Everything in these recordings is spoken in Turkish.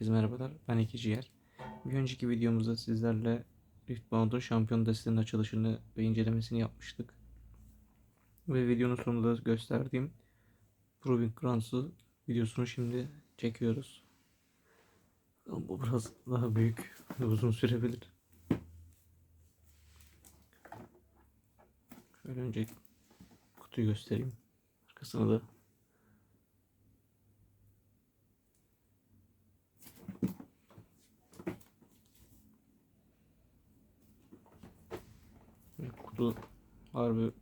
Herkese merhabalar. Ben Eki Ciğer. Bir önceki videomuzda sizlerle Rift Bound'un şampiyon desteğinin açılışını ve incelemesini yapmıştık. Ve videonun sonunda gösterdiğim Proving Grounds'u videosunu şimdi çekiyoruz. Bu biraz daha büyük ve uzun sürebilir. Şöyle önce kutuyu göstereyim. Arkasına da kutu harbi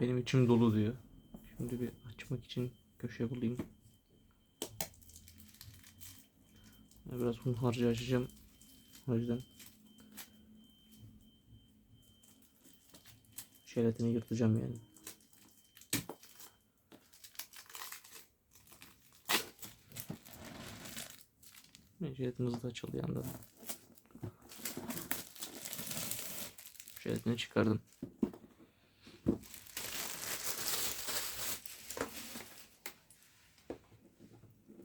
benim içim dolu diyor. Şimdi bir açmak için köşe bulayım. Biraz harcı açacağım. O yüzden şeritini yırtacağım yani. Şeritim hızlı açıldı yandan. Şeritini çıkardım.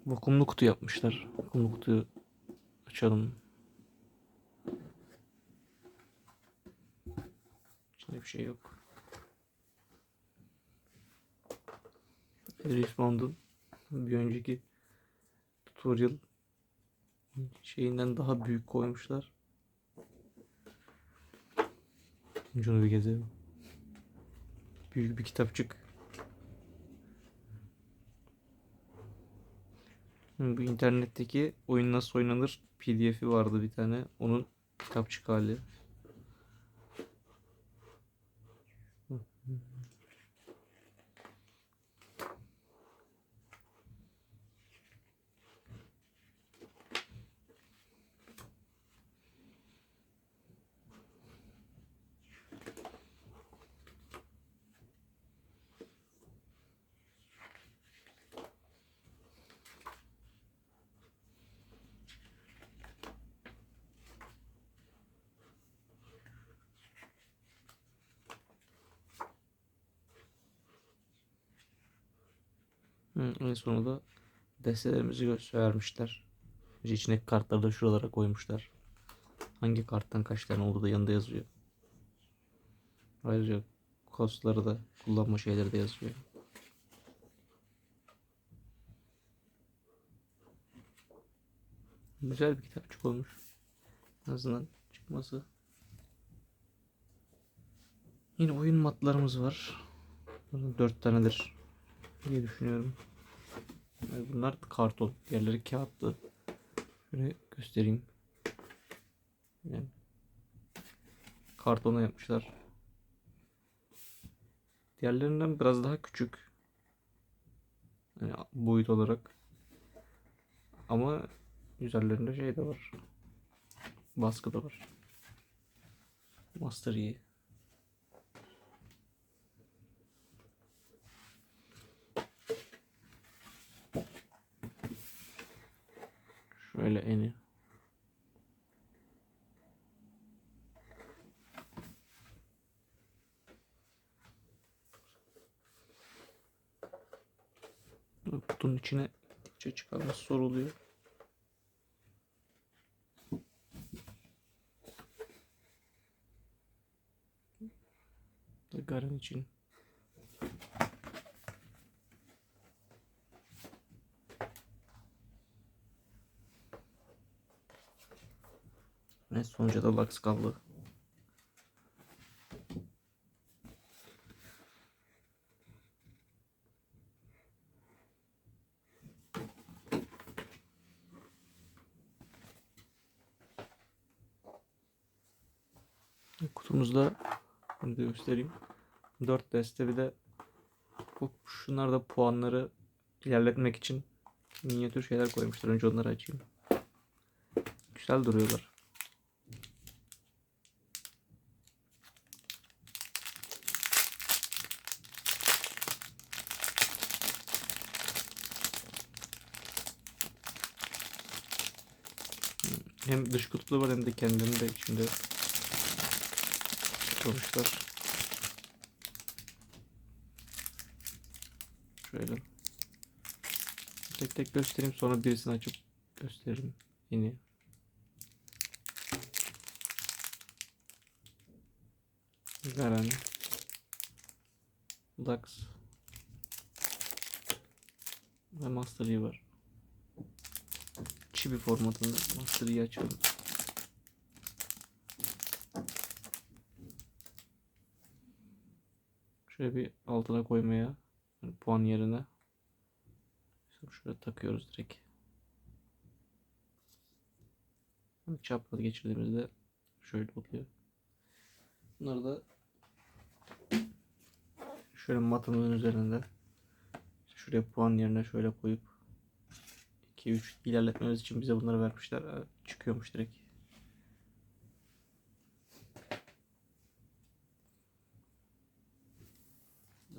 Vakumlu kutu yapmışlar. Vakumlu kutuyu açalım. İçinde bir şey yok. Respawn'un bir önceki tutorial şeyinden daha büyük koymuşlar. Şunu bir gezelim. Büyük bir kitapçık. Hı, Bu internetteki oyun nasıl oynanır pdf'i vardı bir tane. Onun kitapçık hali. Hı, en sonunda destelerimizi göstermişler. İçindeki kartları da şuralara koymuşlar. Hangi karttan kaç tane olduğu da yanında yazıyor. Ayrıca kostları da kullanma şeyleri de yazıyor. Güzel bir kitapçık olmuş. En azından çıkması. Yine oyun matlarımız var. Bunun dört tanedir diye düşünüyorum. Yani bunlar karton. Diğerleri kağıtlı. Şöyle göstereyim. Yani kartona yapmışlar. Diğerlerinden biraz daha küçük. Yani boyut olarak. Ama üzerlerinde şey de var. Baskı da var. Master Yi. Şöyle eni. Kutunun içine içe çıkarması zor oluyor. Garen için. Ve sonuçta da Lux kaldı. Kutumuzda bunu da göstereyim. 4 deste bir de bu şunlar da puanları ilerletmek için minyatür şeyler koymuşlar. Önce onları açayım. Güzel duruyorlar. Hem dış kutuda var hem de kendini de içinde koymuşlar. Şöyle. Tek tek göstereyim sonra birisini açıp gösteririm yine. Garen. Lux. Ve Master Yi var. Chibi formatında Master açalım. Şöyle bir altına koymaya puan yerine şöyle takıyoruz direkt. Çapraz geçirdiğimizde şöyle oluyor. Bunları da şöyle matımızın üzerinde şuraya puan yerine şöyle koyup 2-3 ilerletmemiz için bize bunları vermişler. Çıkıyormuş direkt.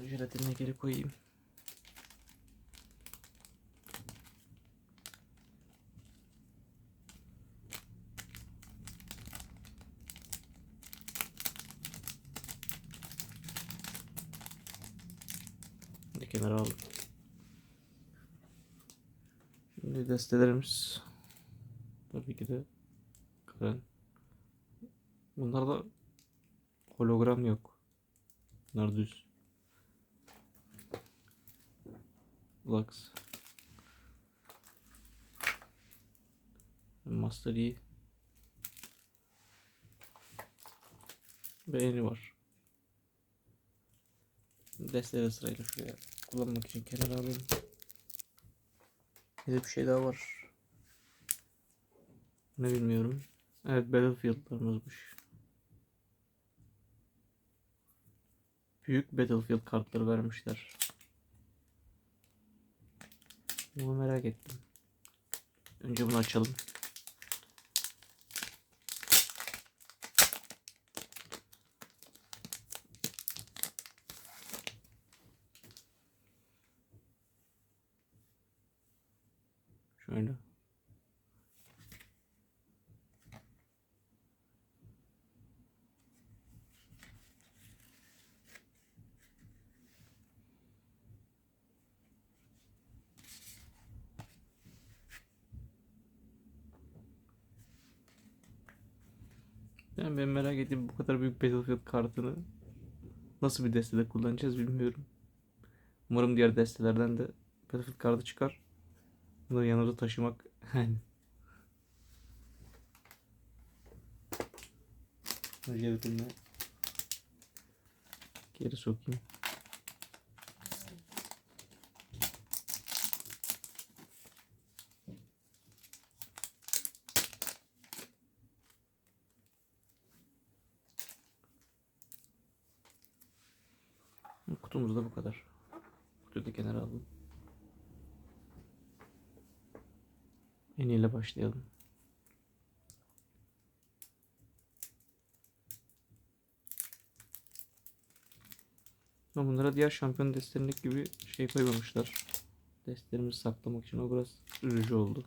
Jelatinine geri koyayım. Şimdi kenara aldım. Şimdi destelerimiz tabii ki de Karen. Bunlarda hologram yok. Bunlar düz. Lux. Master Yi. Beğeni var. Desteleri sırayla şuraya kullanmak için kenara alayım. Bir bir şey daha var. Ne bilmiyorum. Evet Battlefield'larımızmış. Büyük Battlefield kartları vermişler. Bunu merak ettim. Önce bunu açalım. Şöyle. Ben merak ettim bu kadar büyük Battlefield kartını nasıl bir destede kullanacağız bilmiyorum. Umarım diğer destelerden de Battlefield kartı çıkar. Bunları yanımda taşımak yani. Jelatinle geri sokayım. Da bu kadar. Kutuyu da kenara alalım. En iyiyle başlayalım. Ama bunlara diğer şampiyon destelerindeki gibi şey koymamışlar. Destelerimizi saklamak için o biraz üzücü oldu.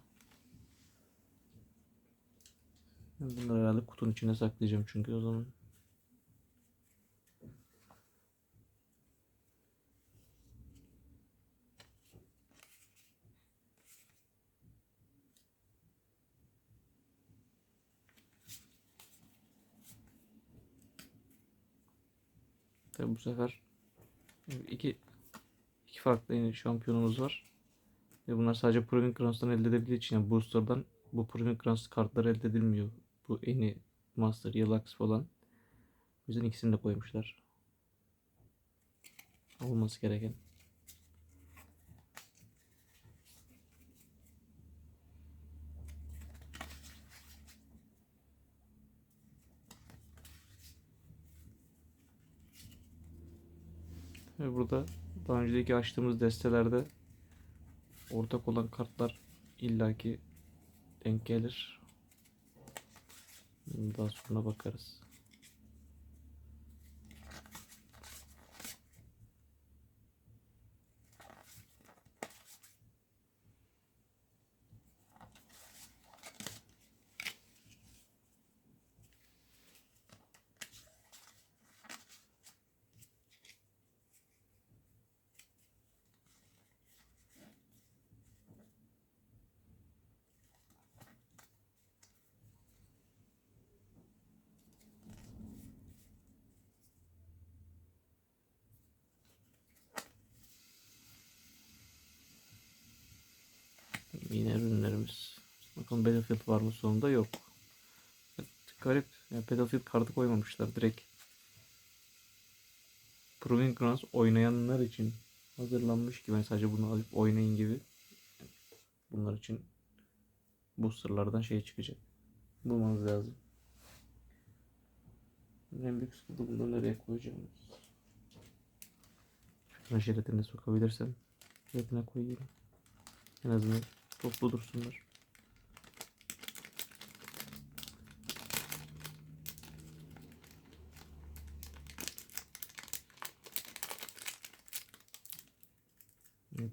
Bunları herhalde kutunun içine saklayacağım çünkü o zaman. Tabii bu sefer iki iki farklı yeni şampiyonumuz var. Ve bunlar sadece Proving Grounds'tan elde edebildiği için yani Booster'dan bu Proving Grounds kartları elde edilmiyor. Bu yeni Master, Yelux falan. O yüzden ikisini de koymuşlar. Olması gereken. Ve burada daha önceki açtığımız destelerde ortak olan kartlar illaki denk gelir. Daha sonra bakarız. Yine ürünlerimiz. Bakalım Battlefield var mı sonunda yok. Garip. Yani Battlefield kartı koymamışlar direkt. Proving Grounds oynayanlar için hazırlanmış gibi. Yani sadece bunu alıp oynayın gibi. Bunlar için boosterlardan şey çıkacak. Bulmanız lazım. En büyük sıkıntı bunu nereye koyacağım? Şuna jelatini sokabilirsem jelatine koyayım. En azından toplu dursunlar. Evet.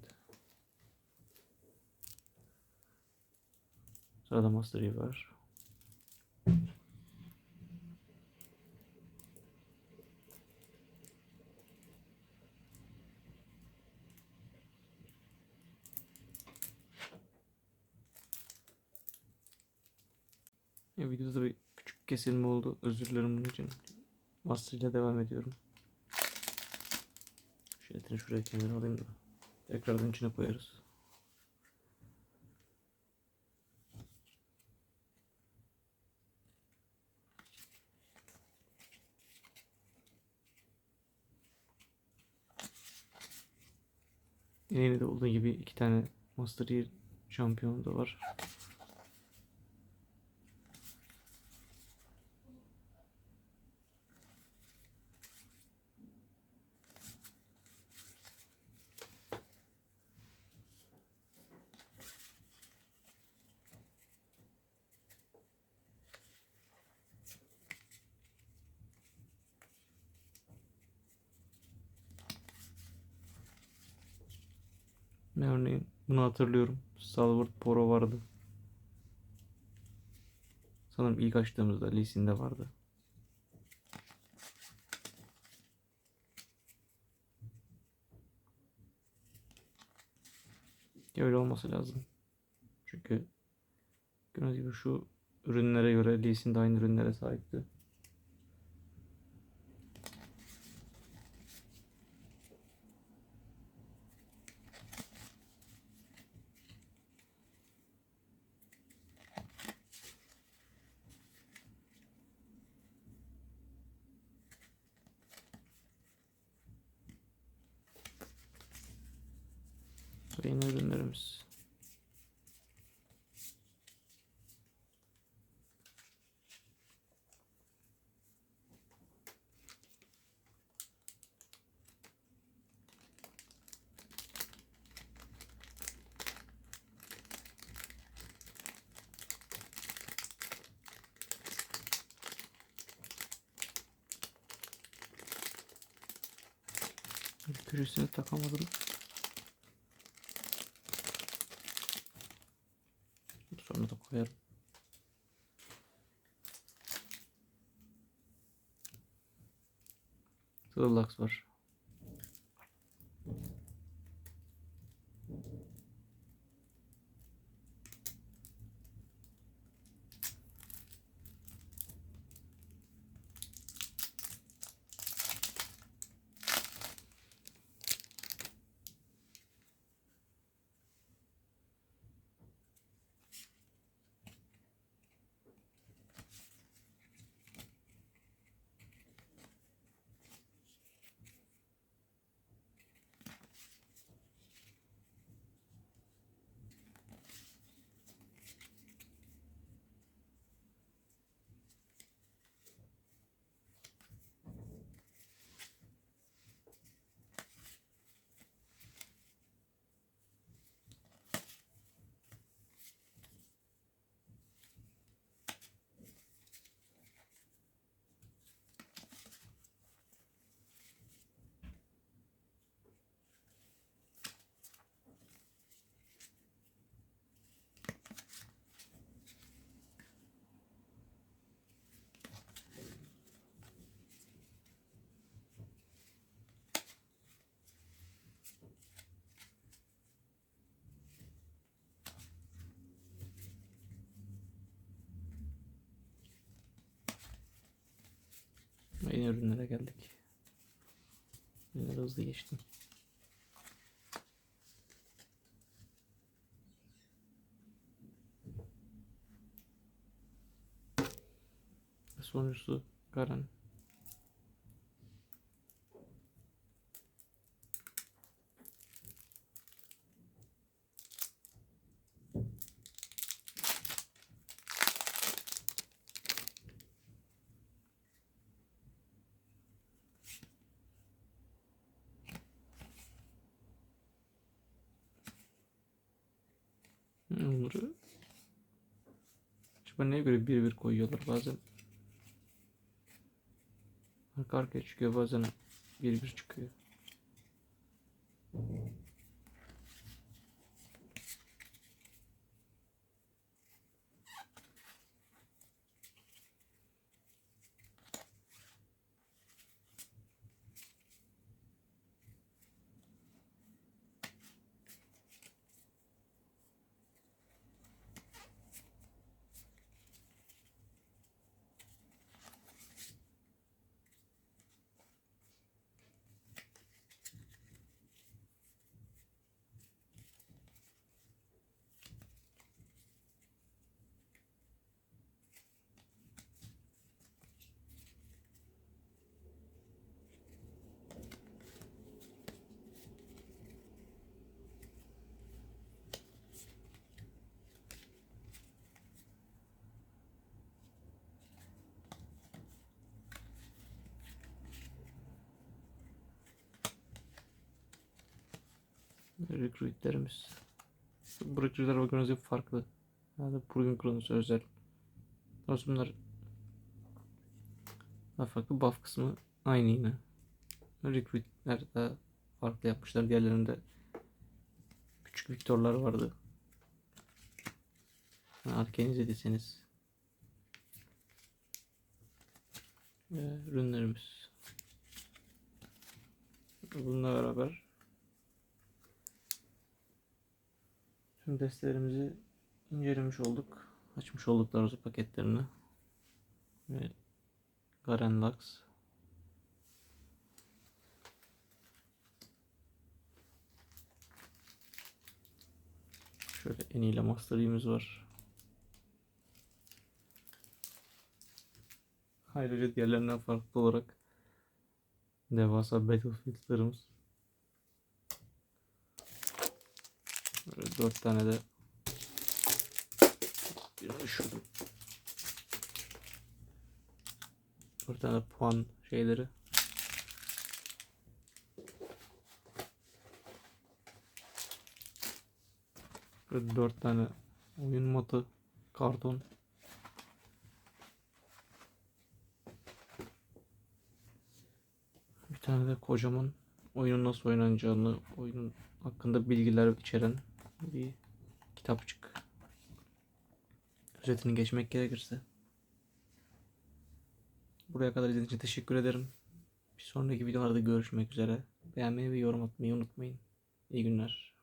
Sırada Master var. Ya videoda bir küçük kesilme oldu. Özür dilerim bunun için. İle devam ediyorum. Şeritini şuraya kenara alayım da. Tekrardan içine koyarız. Yine de olduğu gibi iki tane Master Yi şampiyonu da var. Örneğin bunu hatırlıyorum. Salvard Poro vardı. Sanırım ilk açtığımızda Lee Sin'de vardı. Öyle olması lazım. Çünkü gördüğünüz gibi şu ürünlere göre Lee Sin de aynı ürünlere sahipti. Yine ürünlerimiz. Köşesine takamadım. Sonra da koyarım. Relax var. Yeni ürünlere geldik. Ürünleri hızlı geçtim. Sonuncusu Garen. Göre bir bir koyuyorlar bazen arka arkaya çıkıyor bazen bir bir çıkıyor. Recruitlerimiz. Recruitler organize farklı. Yani bugün kronosu özel. Aslında bunlar daha farklı. Buff kısmı aynı yine. Recruitler daha farklı yapmışlar. Diğerlerinde küçük Viktorlar vardı. Yani Arkane izlediyseniz. Ve ürünlerimiz. Bununla beraber tüm destelerimizi incelemiş olduk. Açmış olduk daha paketlerini. Ve Garen Lux. Şöyle en ile Master'ımız var. Ayrıca diğerlerinden farklı olarak devasa Battlefield'larımız. Böyle dört tane de bir düşürdüm. Dört tane puan şeyleri. Böyle dört tane oyun matı, karton. Bir tane de kocaman oyunun nasıl oynanacağını, oyunun hakkında bilgiler içeren bir kitapçık. Özetini geçmek gerekirse. Buraya kadar izlediğiniz için teşekkür ederim. Bir sonraki videolarda görüşmek üzere. Beğenmeyi ve yorum atmayı unutmayın. İyi günler.